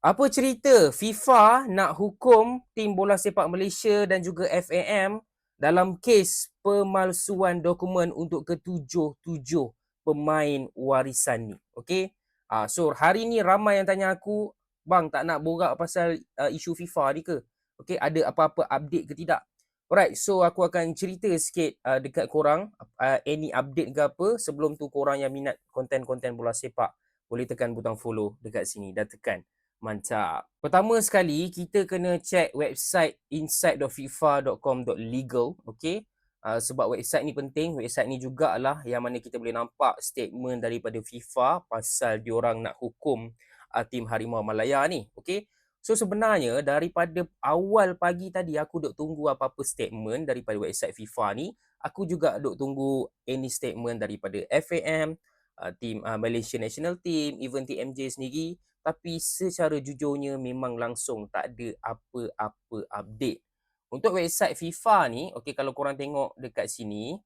Apa cerita FIFA nak hukum tim bola sepak Malaysia dan juga FAM dalam kes pemalsuan dokumen untuk ketujuh-tujuh pemain warisan ni. Okay. Uh, so hari ni ramai yang tanya aku, bang tak nak borak pasal uh, isu FIFA ni ke? Okay, ada apa-apa update ke tidak? Alright, so aku akan cerita sikit uh, dekat korang uh, any update ke apa. Sebelum tu korang yang minat konten-konten bola sepak, boleh tekan butang follow dekat sini dan tekan Mantap. Pertama sekali, kita kena check website inside.fifa.com.legal. Okay. Uh, sebab website ni penting. Website ni jugalah yang mana kita boleh nampak statement daripada FIFA pasal diorang nak hukum uh, tim Harimau Malaya ni. Okay. So sebenarnya daripada awal pagi tadi aku duk tunggu apa-apa statement daripada website FIFA ni. Aku juga duk tunggu any statement daripada FAM, uh, tim uh, Malaysia National Team, even TMJ sendiri tapi secara jujurnya memang langsung tak ada apa-apa update. Untuk website FIFA ni, okey kalau korang tengok dekat sini,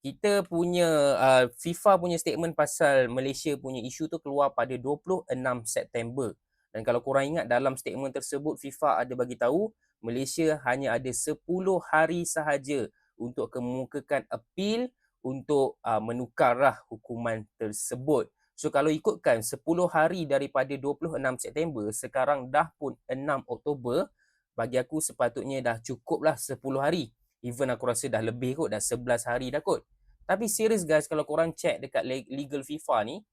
kita punya uh, FIFA punya statement pasal Malaysia punya isu tu keluar pada 26 September. Dan kalau korang ingat dalam statement tersebut FIFA ada bagi tahu Malaysia hanya ada 10 hari sahaja untuk kemukakan appeal untuk uh, menukarlah hukuman tersebut. So kalau ikutkan 10 hari daripada 26 September, sekarang dah pun 6 Oktober, bagi aku sepatutnya dah cukup lah 10 hari. Even aku rasa dah lebih kot, dah 11 hari dah kot. Tapi serius guys, kalau korang check dekat legal FIFA ni,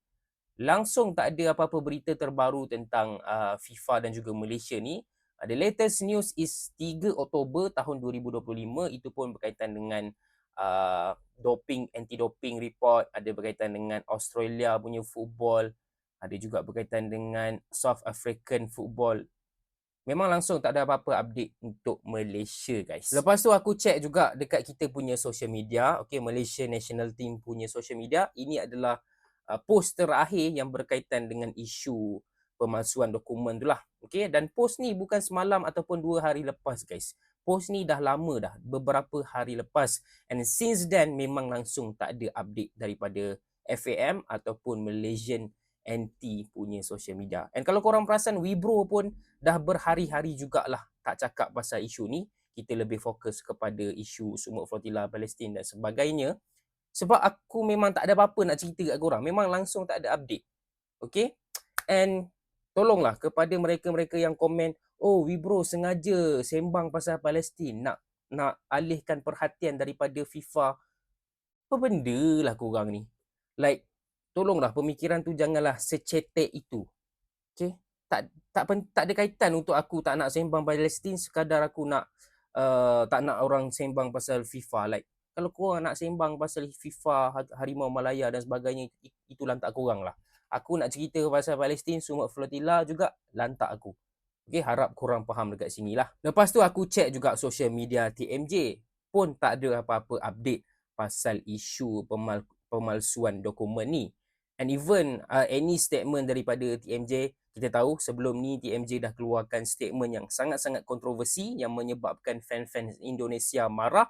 langsung tak ada apa-apa berita terbaru tentang uh, FIFA dan juga Malaysia ni. Uh, the latest news is 3 Oktober tahun 2025, itu pun berkaitan dengan uh, doping anti doping report. Ada berkaitan dengan Australia punya football. Ada juga berkaitan dengan South African football. Memang langsung tak ada apa-apa update untuk Malaysia guys. Lepas tu aku check juga dekat kita punya social media. Okay Malaysia National Team punya social media. Ini adalah uh, post terakhir yang berkaitan dengan isu pemalsuan dokumen tu lah. Okay dan post ni bukan semalam ataupun dua hari lepas guys post ni dah lama dah beberapa hari lepas. And since then memang langsung tak ada update daripada FAM ataupun Malaysian NT punya social media. And kalau korang perasan Wibro pun dah berhari-hari jugalah tak cakap pasal isu ni. Kita lebih fokus kepada isu sumuk flotilla Palestin dan sebagainya. Sebab aku memang tak ada apa-apa nak cerita kat korang. Memang langsung tak ada update. Okay? And tolonglah kepada mereka-mereka yang komen oh Wibro sengaja sembang pasal Palestin. Nak nak alihkan perhatian daripada FIFA. Apa benda lah korang ni? Like tolonglah pemikiran tu janganlah secetek itu. Okay? Tak tak tak ada kaitan untuk aku tak nak sembang Palestin sekadar aku nak uh, tak nak orang sembang pasal FIFA. Like kalau korang nak sembang pasal FIFA Harimau Malaya dan sebagainya itu lantak korang lah. Aku nak cerita pasal Palestin Sumat Flotilla juga lantak aku Okay, harap korang faham dekat sini lah. Lepas tu aku check juga social media TMJ. Pun tak ada apa-apa update pasal isu pemal pemalsuan dokumen ni. And even uh, any statement daripada TMJ, kita tahu sebelum ni TMJ dah keluarkan statement yang sangat-sangat kontroversi yang menyebabkan fan-fan Indonesia marah.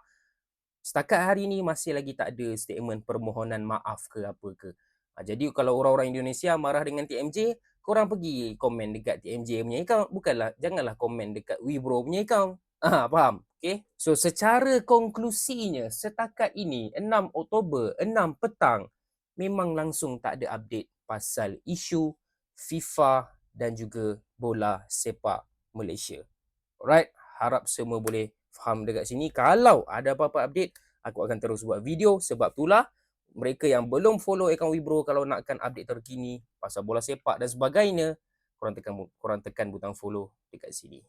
Setakat hari ni masih lagi tak ada statement permohonan maaf ke apa ke. Uh, jadi kalau orang-orang Indonesia marah dengan TMJ, korang pergi komen dekat TMJ punya account. Bukanlah janganlah komen dekat Wibro punya account. Ah faham? Okey so secara konklusinya setakat ini 6 Oktober 6 petang memang langsung tak ada update pasal isu FIFA dan juga bola sepak Malaysia. Alright? Harap semua boleh faham dekat sini. Kalau ada apa-apa update aku akan terus buat video. Sebab itulah mereka yang belum follow akaun Wibro kalau nakkan update terkini pasal bola sepak dan sebagainya korang tekan korang tekan butang follow dekat sini